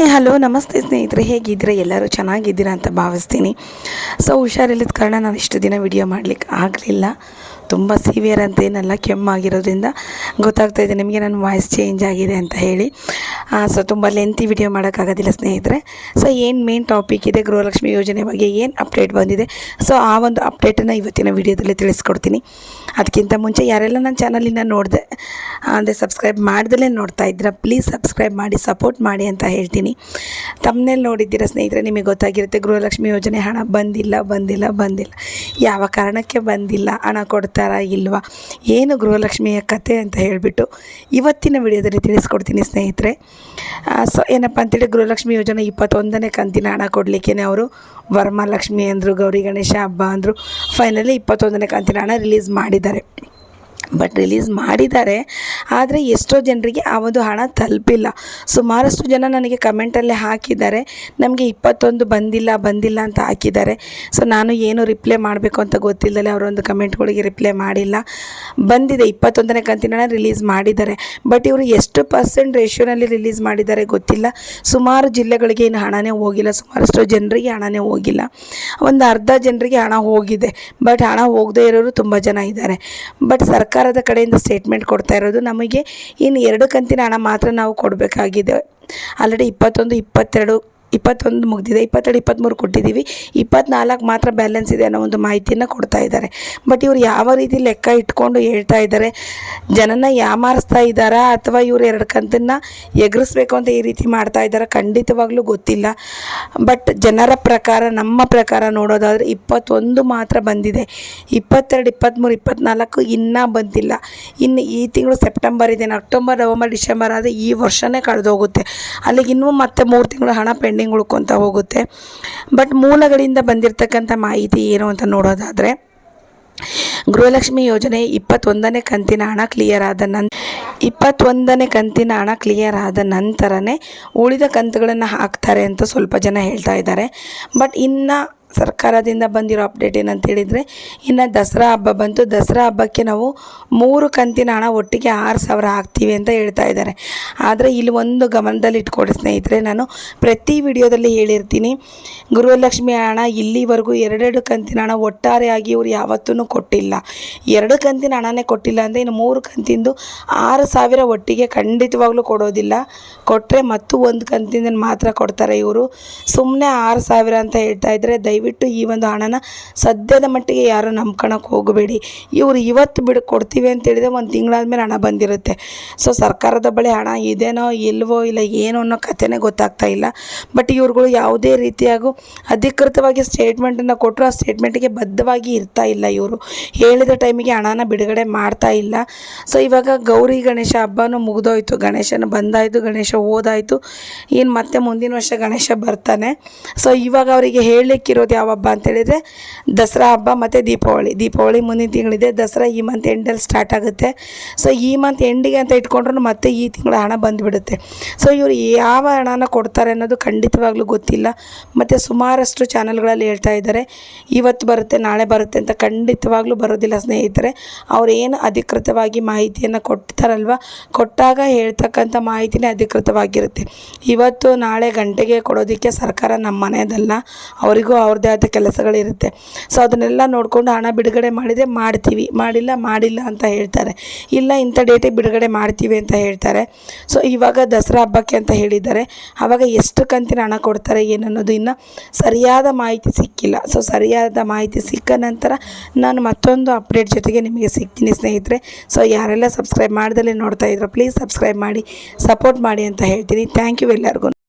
Hello ನಮಸ್ತೆ ಸ್ನೇಹಿತರೆ, ಹೇಗಿದ್ದೀರಾ? ಎಲ್ಲರೂ ಚೆನ್ನಾಗಿದ್ದೀರಾ ಅಂತ ಭಾವಿಸ್ತೀನಿ. ಸೊ ಹುಷಾರಿಲ್ಲದ ಕಾರಣ ನಾನು ಇಷ್ಟು ದಿನ ವಿಡಿಯೋ ಮಾಡಲಿಕ್ಕೆ ಆಗಲಿಲ್ಲ. ತುಂಬ ಸಿವಿಯರ್ ಅಂತ ಏನಲ್ಲ ಕೆಮ್ಮಾಗಿರೋದ್ರಿಂದ ಗೊತ್ತಾಗ್ತಾ ಇದೆ ನಿಮಗೆ ನನ್ನ ವಾಯ್ಸ್ ಚೇಂಜ್ ಆಗಿದೆ ಅಂತ ಹೇಳಿ. ಸೊ ತುಂಬ ಲೆಂತಿ ವಿಡಿಯೋ ಮಾಡೋಕ್ಕಾಗೋದಿಲ್ಲ ಸ್ನೇಹಿತರೆ. ಸೊ ಏನು ಮೇನ್ ಟಾಪಿಕ್ ಇದೆ, ಗೃಹಲಕ್ಷ್ಮಿ ಯೋಜನೆ ಬಗ್ಗೆ ಏನು ಅಪ್ಡೇಟ್ ಬಂದಿದೆ? ಸೊ ಆ ಒಂದು ಅಪ್ಡೇಟನ್ನು ಇವತ್ತಿನ ವಿಡಿಯೋದಲ್ಲಿ ತಿಳಿಸ್ಕೊಡ್ತೀನಿ. ಅದಕ್ಕಿಂತ ಮುಂಚೆ ಯಾರೆಲ್ಲ ನನ್ನ ಚಾನಲಿನ ನೋಡಿದೆ, ಅಂದರೆ ಸಬ್ಸ್ಕ್ರೈಬ್ ಮಾಡ್ದಲೇ ನೋಡ್ತಾ ಇದ್ದೀರಾ ಪ್ಲೀಸ್ ಸಬ್ಸ್ಕ್ರೈಬ್ ಮಾಡಿ ಸಪೋರ್ಟ್ ಮಾಡಿ ಅಂತ ಹೇಳ್ತೀನಿ. ತಮ್ಮನೇಲಿ ನೋಡಿದ್ದೀರಾ ಸ್ನೇಹಿತರೆ? ನಿಮಗೆ ಗೊತ್ತಾಗಿರುತ್ತೆ, ಗೃಹಲಕ್ಷ್ಮಿ ಯೋಜನೆ ಹಣ ಬಂದಿಲ್ಲ ಬಂದಿಲ್ಲ ಬಂದಿಲ್ಲ. ಯಾವ ಕಾರಣಕ್ಕೆ ಬಂದಿಲ್ಲ, ಹಣ ಕೊಡ್ತಾರಾ ಇಲ್ವಾ? ಏನು ಗೃಹಲಕ್ಷ್ಮಿಯ ಕತೆ ಅಂತ ಹೇಳಿಬಿಟ್ಟು ಇವತ್ತಿನ ವಿಡಿಯೋದಲ್ಲಿ ತಿಳಿಸ್ಕೊಡ್ತೀನಿ ಸ್ನೇಹಿತರೆ. ಸೊ ಏನಪ್ಪ ಅಂತೇಳಿ ಗೃಹಲಕ್ಷ್ಮಿ ಯೋಜನೆ ಇಪ್ಪತ್ತೊಂದನೇ ಕಂತಿನ ಹಣ ಕೊಡಲಿಕ್ಕೆ ಅವರು. ವರ್ಮಾಲಕ್ಷ್ಮಿ ಅಂದರು, ಗೌರಿ ಗಣೇಶ ಹಬ್ಬ ಅಂದರು. ಫೈನಲಿ ಇಪ್ಪತ್ತೊಂದನೇ ಕಂತಿನ ಹಣ ರಿಲೀಸ್ ಮಾಡಿದ್ದಾರೆ. ಬಟ್ ರಿಲೀಸ್ ಮಾಡಿದ್ದಾರೆ. ಆದರೆ ಎಷ್ಟೋ ಜನರಿಗೆ ಆ ಒಂದು ಹಣ ತಲುಪಿಲ್ಲ. ಸುಮಾರಷ್ಟು ಜನ ನನಗೆ ಕಮೆಂಟಲ್ಲೇ ಹಾಕಿದ್ದಾರೆ. ನಮಗೆ ಇಪ್ಪತ್ತೊಂದು ಬಂದಿಲ್ಲ ಬಂದಿಲ್ಲ ಅಂತ ಹಾಕಿದ್ದಾರೆ. ಸೊ ನಾನು ಏನು ರಿಪ್ಲೈ ಮಾಡಬೇಕು ಅಂತ ಗೊತ್ತಿಲ್ಲದೆ ಅವರೊಂದು ಕಮೆಂಟ್ಗಳಿಗೆ ರಿಪ್ಲೈ ಮಾಡಿಲ್ಲ. ಬಂದಿದೆ, ಇಪ್ಪತ್ತೊಂದನೇ ಕಂತಿನ ರಿಲೀಸ್ ಮಾಡಿದ್ದಾರೆ. ಬಟ್ ಇವರು ಎಷ್ಟು ಪರ್ಸೆಂಟ್ ರೇಷಿಯೋನಲ್ಲಿ ರಿಲೀಸ್ ಮಾಡಿದ್ದಾರೆ ಗೊತ್ತಿಲ್ಲ. ಸುಮಾರು ಜಿಲ್ಲೆಗಳಿಗೆ ಏನು ಹಣವೇ ಹೋಗಿಲ್ಲ. ಸುಮಾರಷ್ಟು ಜನರಿಗೆ ಹಣವೇ ಹೋಗಿಲ್ಲ. ಒಂದು ಅರ್ಧ ಜನರಿಗೆ ಹಣ ಹೋಗಿದೆ. ಬಟ್ ಹಣ ಹೋಗದೇ ಇರೋರು ತುಂಬ ಜನ ಇದ್ದಾರೆ. ಬಟ್ ಸರ್ಕಾರದ ಕಡೆಯಿಂದ ಸ್ಟೇಟ್ಮೆಂಟ್ ಕೊಡ್ತಾ ಇರೋದು ನಮಗೆ ಇನ್ನು ಎರಡು ಕಂತಿನ ಹಣ ಮಾತ್ರ ನಾವು ಕೊಡಬೇಕಾಗಿದೆ. ಆಲ್ರೆಡಿ ಇಪ್ಪತ್ತೊಂದು, ಇಪ್ಪತ್ತೆರಡು ಇಪ್ಪತ್ತೊಂದು ಮುಗಿದಿದೆ, ಇಪ್ಪತ್ತೆರಡು, ಇಪ್ಪತ್ತ್ಮೂರು ಕೊಟ್ಟಿದ್ದೀವಿ. ಇಪ್ಪತ್ನಾಲ್ಕು ಮಾತ್ರ ಬ್ಯಾಲೆನ್ಸ್ ಇದೆ ಅನ್ನೋ ಒಂದು ಮಾಹಿತಿಯನ್ನು ಕೊಡ್ತಾ ಇದ್ದಾರೆ. ಬಟ್ ಇವರು ಯಾವ ರೀತಿ ಲೆಕ್ಕ ಇಟ್ಕೊಂಡು ಹೇಳ್ತಾ ಇದ್ದಾರೆ ಜನನ ಯಾಮಾರಿಸ್ತಾ ಇದ್ದಾರಾ ಅಥವಾ ಇವರು ಎರಡು ಕಂತನ್ನು ಎಗರಿಸ್ಬೇಕು ಅಂತ ಈ ರೀತಿ ಮಾಡ್ತಾ ಇದ್ದಾರೆ ಖಂಡಿತವಾಗ್ಲೂ ಗೊತ್ತಿಲ್ಲ. ಬಟ್ ಜನರ ಪ್ರಕಾರ, ನಮ್ಮ ಪ್ರಕಾರ ನೋಡೋದಾದರೆ ಇಪ್ಪತ್ತೊಂದು ಮಾತ್ರ ಬಂದಿದೆ. ಇಪ್ಪತ್ತೆರಡು, ಇಪ್ಪತ್ತ್ಮೂರು, ಇಪ್ಪತ್ತ್ನಾಲ್ಕು ಇನ್ನೂ ಬಂದಿಲ್ಲ. ಇನ್ನು ಈ ತಿಂಗಳು ಸೆಪ್ಟೆಂಬರ್ ಇದೆ ಅಕ್ಟೋಬರ್ ನವಂಬರ್ ಡಿಸೆಂಬರ್ ಆದರೆ ಈ ವರ್ಷನೇ ಕಳೆದೋಗುತ್ತೆ. ಅಲ್ಲಿಗೆ ಇನ್ನೂ ಮತ್ತೆ ಮೂರು ತಿಂಗಳು ಹಣ ಪೆಂಡಿಂಗ್ ಉಳ್ಕೊತಾ ಹೋಗುತ್ತೆ. ಬಟ್ ಮೂಲಗಳಿಂದ ಬಂದಿರತಕ್ಕಂಥ ಮಾಹಿತಿ ಏನು ಅಂತ ನೋಡೋದಾದರೆ, ಗೃಹಲಕ್ಷ್ಮಿ ಯೋಜನೆ ಇಪ್ಪತ್ತೊಂದನೇ ಕಂತಿನ ಹಣ ಕ್ಲಿಯರ್ ಆದ ನಂತರ ಇಪ್ಪತ್ತೊಂದನೇ ಕಂತಿನ ಹಣ ಕ್ಲಿಯರ್ ಆದ ನಂತರನೇ ಉಳಿದ ಕಂತುಗಳನ್ನು ಹಾಕ್ತಾರೆ ಅಂತ ಸ್ವಲ್ಪ ಜನ ಹೇಳ್ತಾ ಇದ್ದಾರೆ. ಬಟ್ ಇನ್ನು ಸರ್ಕಾರದಿಂದ ಬಂದಿರೋ ಅಪ್ಡೇಟ್ ಏನಂತ ಹೇಳಿದರೆ, ಇನ್ನು ದಸರಾ ಹಬ್ಬ ಬಂತು. ದಸರಾ ಹಬ್ಬಕ್ಕೆ ನಾವು ಮೂರು ಕಂತಿನ ಹಣ ಒಟ್ಟಿಗೆ ಆರು ಸಾವಿರ ಹಾಕ್ತೀವಿ ಅಂತ ಹೇಳ್ತಾ ಇದ್ದಾರೆ. ಆದರೆ ಇಲ್ಲಿ ಒಂದು ಗಮನದಲ್ಲಿ ಇಟ್ಕೊಡಿ ಸ್ನೇಹಿತರೆ, ನಾನು ಪ್ರತಿ ವಿಡಿಯೋದಲ್ಲಿ ಹೇಳಿರ್ತೀನಿ ಗೃಹಲಕ್ಷ್ಮಿ ಹಣ ಇಲ್ಲಿವರೆಗೂ ಎರಡೆರಡು ಕಂತಿನ ಹಣ ಒಟ್ಟಾರೆಯಾಗಿ ಇವರು ಯಾವತ್ತೂ ಕೊಟ್ಟಿಲ್ಲ. ಎರಡು ಕಂತಿನ ಹಣನೇ ಕೊಟ್ಟಿಲ್ಲ ಅಂದರೆ ಇನ್ನು ಮೂರು ಕಂತಿಂದು ಆರು ಸಾವಿರ ಒಟ್ಟಿಗೆ ಖಂಡಿತವಾಗ್ಲೂ ಕೊಡೋದಿಲ್ಲ. ಕೊಟ್ಟರೆ ಮತ್ತು ಒಂದು ಕಂತಿಂದ ಮಾತ್ರ ಕೊಡ್ತಾರೆ ಇವರು. ಸುಮ್ಮನೆ ಆರು ಸಾವಿರ ಅಂತ ಹೇಳ್ತಾ ಇದ್ದರೆ ದಯವಿಟ್ಟು ಈ ಒಂದು ಹಣನ ಸದ್ಯದ ಮಟ್ಟಿಗೆ ಯಾರು ನಂಬ್ಕೊಳಕ್ಕೆ ಹೋಗಬೇಡಿ. ಇವರು ಇವತ್ತು ಬಿಡು ಕೊಡ್ತೀವಿ ಅಂತ ಹೇಳಿದ್ರೆ ಒಂದು ತಿಂಗಳಾದ್ಮೇಲೆ ಹಣ ಬಂದಿರುತ್ತೆ. ಸೊ ಸರ್ಕಾರದ ಬಳಿ ಹಣ ಇದೇನೋ ಇಲ್ವೋ ಇಲ್ಲ ಏನೋ ಅನ್ನೋ ಕಥೆನೇ ಗೊತ್ತಾಗ್ತಾ ಇಲ್ಲ. ಬಟ್ ಇವ್ರುಗಳು ಯಾವುದೇ ರೀತಿಯಾಗೂ ಅಧಿಕೃತವಾಗಿ ಸ್ಟೇಟ್ಮೆಂಟನ್ನು ಕೊಟ್ಟರು ಆ ಸ್ಟೇಟ್ಮೆಂಟಿಗೆ ಬದ್ಧವಾಗಿ ಇರ್ತಾ ಇಲ್ಲ ಇವರು. ಹೇಳಿದ ಟೈಮಿಗೆ ಹಣನ ಬಿಡುಗಡೆ ಮಾಡ್ತಾ ಇಲ್ಲ. ಸೊ ಇವಾಗ ಗೌರಿ ಗಣೇಶ ಹಬ್ಬನೂ ಮುಗಿದೋಯ್ತು. ಗಣೇಶನ ಬಂದಾಯಿತು, ಗಣೇಶ ಓದಾಯಿತು. ಏನು ಮತ್ತೆ ಮುಂದಿನ ವರ್ಷ ಗಣೇಶ ಬರ್ತಾನೆ. ಸೊ ಇವಾಗ ಅವರಿಗೆ ಹೇಳಲಿಕ್ಕಿರೋದು ಯಾವ ಹಬ್ಬ ಅಂತ ಹೇಳಿದರೆ ದಸರಾ ಹಬ್ಬ ಮತ್ತು ದೀಪಾವಳಿ. ದೀಪಾವಳಿ ಮುಂದಿನ ತಿಂಗಳಿದೆ, ದಸರಾ ಈ ಮಂತ್ ಎಂಡಲ್ಲಿ ಸ್ಟಾರ್ಟ್ ಆಗುತ್ತೆ. ಸೊ ಈ ಮಂತ್ ಎಂಡಿಗೆ ಅಂತ ಇಟ್ಕೊಂಡ್ರು ಮತ್ತೆ ಈ ತಿಂಗಳ ಹಣ ಬಂದುಬಿಡುತ್ತೆ. ಸೊ ಇವರು ಯಾವ ಹಣನ ಕೊಡ್ತಾರೆ ಅನ್ನೋದು ಖಂಡಿತವಾಗ್ಲೂ ಗೊತ್ತಿಲ್ಲ. ಮತ್ತು ಸುಮಾರಷ್ಟು ಚಾನಲ್ಗಳಲ್ಲಿ ಹೇಳ್ತಾ ಇದ್ದಾರೆ, ಇವತ್ತು ಬರುತ್ತೆ, ನಾಳೆ ಬರುತ್ತೆ ಅಂತ ಖಂಡಿತವಾಗ್ಲೂ ಬರೋದಿಲ್ಲ ಸ್ನೇಹಿತರೆ. ಅವ್ರೇನು ಅಧಿಕೃತವಾಗಿ ಮಾಹಿತಿಯನ್ನು ಕೊಡ್ತಾರಲ್ವ? ಕೊಟ್ಟಾಗ ಹೇಳ್ತಕ್ಕಂಥ ಮಾಹಿತಿನೇ ಅಧಿಕೃತವಾಗಿರುತ್ತೆ. ಇವತ್ತು ನಾಳೆ ಗಂಟೆಗೆ ಕೊಡೋದಕ್ಕೆ ಸರ್ಕಾರ ನಮ್ಮ ಮನೆಯದಲ್ಲ ಅವರಿಗೂ ಅವ್ರದ್ದೇ ಆದ ಕೆಲಸಗಳಿರುತ್ತೆ. ಸೊ ಅದನ್ನೆಲ್ಲ ನೋಡಿಕೊಂಡು ಹಣ ಬಿಡುಗಡೆ ಮಾಡಿದೆ ಮಾಡ್ತೀವಿ. ಮಾಡಿಲ್ಲ ಮಾಡಿಲ್ಲ ಅಂತ ಹೇಳ್ತಾರೆ. ಇಲ್ಲ, ಇಂಥ ಡೇಟಿಗೆ ಬಿಡುಗಡೆ ಮಾಡ್ತೀವಿ ಅಂತ ಹೇಳ್ತಾರೆ. ಸೊ ಇವಾಗ ದಸರಾ ಹಬ್ಬಕ್ಕೆ ಅಂತ ಹೇಳಿದ್ದಾರೆ. ಆವಾಗ ಎಷ್ಟು ಕಂತಿನ ಹಣ ಕೊಡ್ತಾರೆ, ಏನನ್ನೋದು ಇನ್ನು ಸರಿಯಾದ ಮಾಹಿತಿ ಸಿಕ್ಕಿಲ್ಲ. ಸೊ ಸರಿಯಾದ ಮಾಹಿತಿ ಸಿಕ್ಕ ನಂತರ ನಾನು ಮತ್ತೊಂದು ಅಪ್ಡೇಟ್ ಜೊತೆಗೆ ನಿಮಗೆ ಸಿಗ್ತೀನಿ ಸ್ನೇಹಿತರೆ. ಸೊ ಯಾರೆಲ್ಲ ಸಬ್ಸ್ಕ್ರೈಬ್ ಮಾಡ್ದಲೇ ನೋಡ್ತಾ ಇದ್ರು ಪ್ಲೀಸ್ ಸಬ್ಸ್ಕ್ರೈಬ್ ಮಾಡಿ ಸಪೋರ್ಟ್ ಮಾಡಿ ಅಂತ ಹೇಳ್ತೀನಿ. ಥ್ಯಾಂಕ್ ಯು ಎಲ್ಲರಿಗೂ.